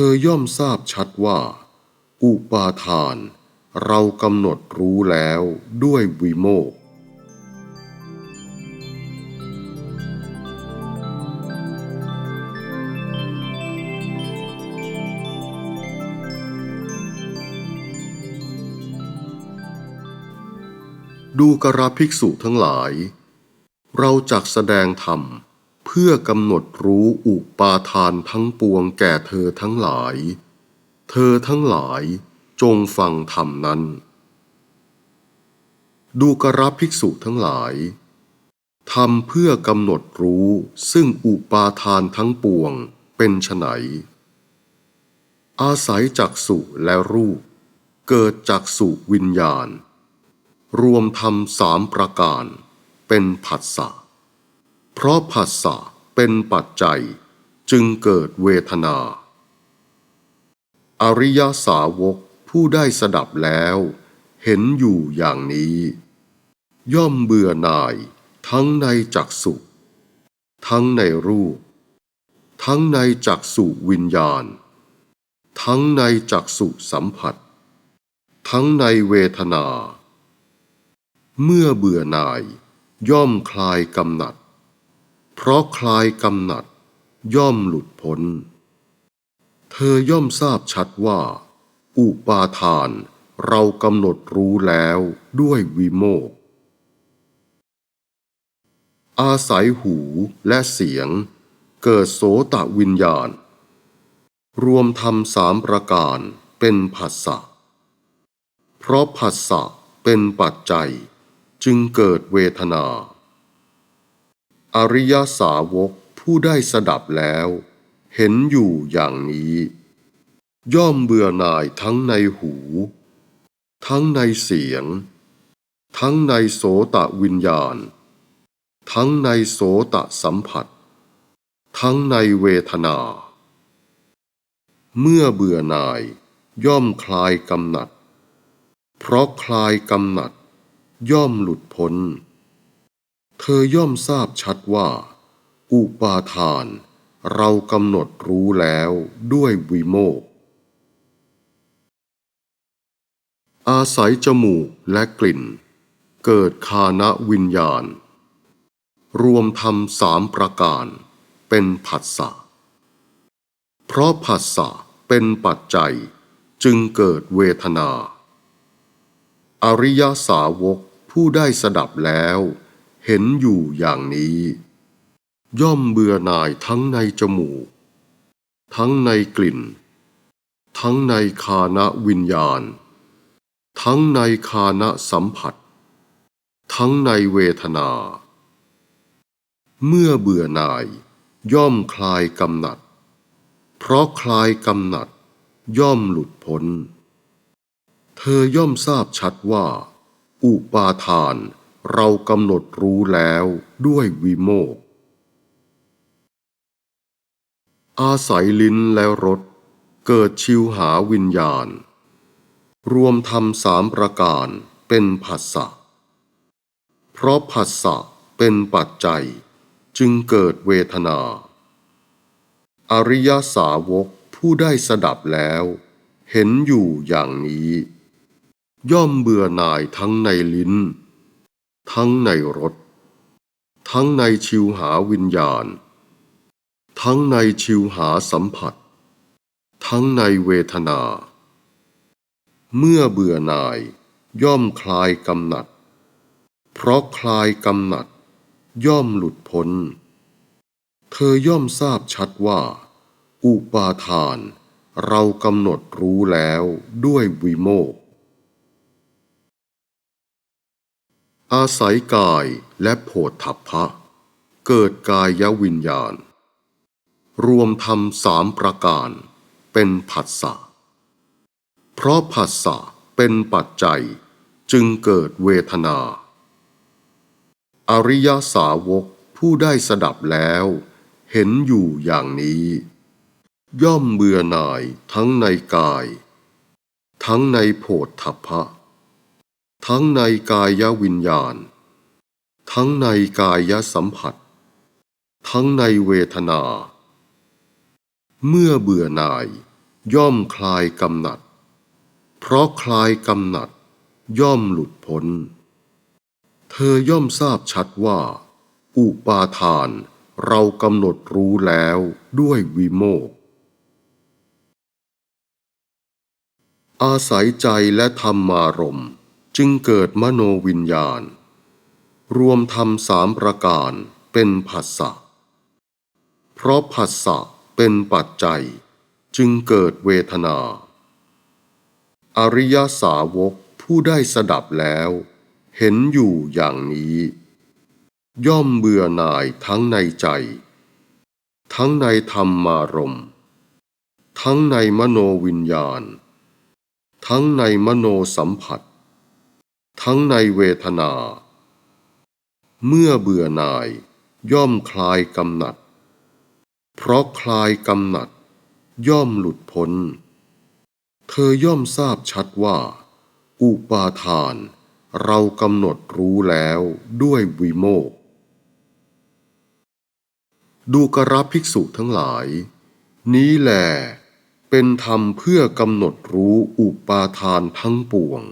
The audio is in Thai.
ธอย่อมทราบชัดว่า อุปาทาน เรากำหนดรู้แล้วด้วยวิโมกดูกระภิกษุทั้งหลาย เราจักแสดงธรรม พื่อกำหนดรู้อุปาทานทั้งปวงแก่เธอทั้งหลาย เธอทั้งหลายจงฟังธรรมนั้น ดูกระภิกษุทั้งหลายทำเพื่อกำหนดรู้ซึ่งอุปาทานทั้งปวงเป็นไฉนอาศัยจักสุและรูป เกิดจักสุวิญญาณ รวมทำสามประการเป็นผัสสะ เพราะผัสสะเป็นปัจจัยจึงเกิดเวทนา อริยสาวกผู้ได้สดับแล้ว เห็นอยู่อย่างนี้ ย่อมเบื่อหน่ายทั้งในจักสุทั้งในรูป ทั้งในจักสุวิญญาณ ทั้งในจักสุสัมผัส ทั้งในเวทนา เมื่อเบื่อหน่าย ย่อมคลายกำหนัด เพราะคลายกำหนัด ย่อมหลุดพ้น เธอย่อมทราบชัดว่า อุปาทานเรากำหนดรู้แล้วด้วยวิโมก อาศัยหูและเสียง เกิดโสตวิญญาณ รวมทำสามประการเป็นผัสสะ เพราะผัสสะเป็นปัจจัยจึงเกิดเวทนา อริยสาวกผู้ได้สดับแล้ว เห็นอยู่อย่างนี้ ย่อมเบื่อหน่ายทั้งในหู ทั้งในเสียง ทั้งในโสตวิญญาณ ทั้งในโสตสัมผัส ทั้งในเวทนา เมื่อเบื่อหน่ายย่อมคลายกำหนัด เพราะคลายกำหนัดย่อมหลุดพ้น เธอย่อมทราบชัดว่า อุปาทาน เรากำหนดรู้แล้วด้วยวิโมกข์อาศัยจมูกและกลิ่น เกิดคานวิญญาณ รวมทำสามประการเป็นผัสสะ เพราะผัสสะเป็นปัจจัยจึงเกิดเวทนา อริยสาวกผู้ได้สดับแล้ว เห็นอยู่อย่างนี้ ย่อมเบื่อหน่ายทั้งในจมูก ทั้งในกลิ่น ทั้งในคานวิญญาณ ทั้งในคานสัมผัส ทั้งในเวทนา เมื่อเบื่อหน่าย ย่อมคลายกำหนัด เพราะคลายกำหนัด ย่อมหลุดพ้น เธอย่อมทราบชัดว่า อุปาทาน เรากำหนดรู้แล้วด้วยวิโมก อาศัยลิ้นและรสเกิดชิวหาวิญญาณ รวมทำสามประการเป็นผัสสะ เพราะผัสสะเป็นปัจจัยจึงเกิดเวทนา อริยสาวกผู้ได้สดับแล้ว เห็นอยู่อย่างนี้ ย่อมเบื่อหน่ายทั้งในลิ้น ทั้งในรสทั้งในชิวหาวิญญาณ ทั้งในชิวหาสัมผัส ทั้งในเวทนา เมื่อเบื่อหน่ายย่อมคลายกำหนัด เพราะคลายกำหนัด ย่อมหลุดพ้น เธอย่อมทราบชัดว่า อุปาทาน เรากำหนดรู้แล้วด้วยวิโมก อาศัยกายและโผฏฐัพพะ เกิดกายวิญญาณ รวมทำสามประการเป็นผัสสะ เพราะผัสสะเป็นปัจจัยจึงเกิดเวทนา อริยสาวกผู้ได้สดับแล้ว เห็นอยู่อย่างนี้ ย่อมเบื่อหน่ายทั้งในกาย ทั้งในโผฏฐัพพะ ทั้งในกายวิญญาณ ทั้งในกายสัมผัส ทั้งในเวทนา เมื่อเบื่อหน่าย ย่อมคลายกำหนัด เพราะคลายกำหนัด ย่อมหลุดพ้น เธอย่อมทราบชัดว่า อุปาทานเรากำหนดรู้แล้วด้วยวิโมกอาศัยใจและธรรมารมณ์ จึงเกิดมโนวิญญาณ รวมทำสามประการเป็นผัสสะ เพราะผัสสะเป็นปัจจัย จึงเกิดเวทนา อริยสาวกผู้ได้สดับแล้ว เห็นอยู่อย่างนี้ ย่อมเบื่อหน่ายทั้งในใจ ทั้งในธรรมารมณ์ทั้งในมโนวิญญาณ ทั้งในมโนสัมผัส ทั้งในเวทนา เมื่อเบื่อหน่าย ย่อมคลายกำหนัด เพราะคลายกำหนัด ย่อมหลุดพ้น เธอย่อมทราบชัดว่า อุปาทาน เรากำหนดรู้แล้วด้วยวิโมกดูกรับภิกษุทั้งหลาย นี้แหลเป็นธรรมเพื่อกำหนดรู้อุปาทานทั้งปวง